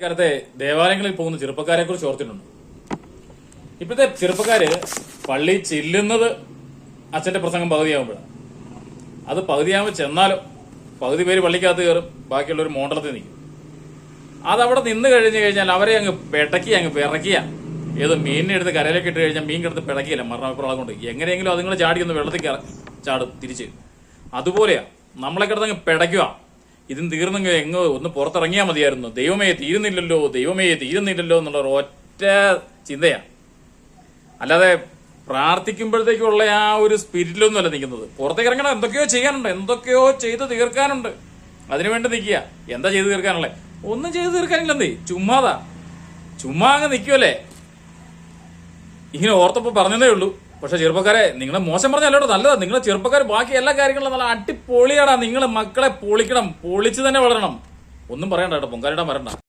കാലത്തെ ദേവാലയങ്ങളിൽ പോകുന്ന ചെറുപ്പക്കാരെ കുറിച്ച് ഓർത്തിട്ടുണ്ട്. ഇപ്പോഴത്തെ ചെറുപ്പക്കാര് പള്ളി ചെല്ലുന്നത് അച്ഛന്റെ പ്രസംഗം പകുതിയാകുമ്പോഴാണ് അത് പകുതിയാകുമ്പോൾ ചെന്നാലും പകുതി പേര് പള്ളിക്കകത്ത് കയറും ബാക്കിയുള്ളവർ മോണ്ടലത്തിൽ നിൽക്കും. അതവിടെ നിന്ന് കഴിഞ്ഞു കഴിഞ്ഞാൽ അവരെ അങ്ങ് പെടക്കി അങ്ങ് പിറക്കിയ ഏത് മീനിനെടുത്ത് കരയിലേക്ക് ഇട്ട് കഴിഞ്ഞാൽ മീൻ കിടന്ന് പിടക്കിയില്ല മരണപ്രാളം കൊണ്ട്. എങ്ങനെയെങ്കിലും അതുങ്ങൾ ചാടിയൊന്ന് വെള്ളത്തിൽ ചാടും തിരിച്ച്. അതുപോലെയാ നമ്മളെ കിടന്ന് അങ്ങ് പിടയ്ക്കുക. ഇതും തീർന്നെങ്കിൽ എങ്ങ് ഒന്ന് പുറത്തിറങ്ങിയാൽ മതിയായിരുന്നു. ദൈവമേ തീരുന്നില്ലല്ലോ ദൈവമേ തീരുന്നില്ലല്ലോ എന്നുള്ള ഒറ്റ ചിന്തയാണ് അല്ലാതെ പ്രാർത്ഥിക്കുമ്പോഴത്തേക്കുള്ള ആ ഒരു സ്പിരിറ്റിലൊന്നും അല്ല നിൽക്കുന്നത്. പുറത്തേക്ക് ഇറങ്ങണം എന്തൊക്കെയോ ചെയ്യാനുണ്ട് എന്തൊക്കെയോ ചെയ്ത് തീർക്കാനുണ്ട്. അതിനുവേണ്ടി നിൽക്കുക. എന്താ ചെയ്ത് തീർക്കാനുള്ളത്? ഒന്നും ചെയ്ത് തീർക്കാനില്ലെന്നേ ചുമ്മാതാ. ചുമ്മാ അങ്ങ് നിൽക്കുമല്ലേ ഇങ്ങനെ ഓർത്തപ്പോൾ പറഞ്ഞതേ ഉള്ളൂ. പക്ഷെ ചെറുപ്പക്കാരെ നിങ്ങളെ മോശം പറഞ്ഞല്ലോ നല്ലതാ. നിങ്ങളെ ചെറുപ്പക്കാർ ബാക്കി എല്ലാ കാര്യങ്ങളും നല്ല അടിപൊളിയാടാ. നിങ്ങളെ മക്കളെ പൊളിക്കണം പൊളിച്ച് തന്നെ വളരണം. ഒന്നും പറയണ്ട കേട്ടോ പൊങ്കാലിടാൻ വരണ്ട.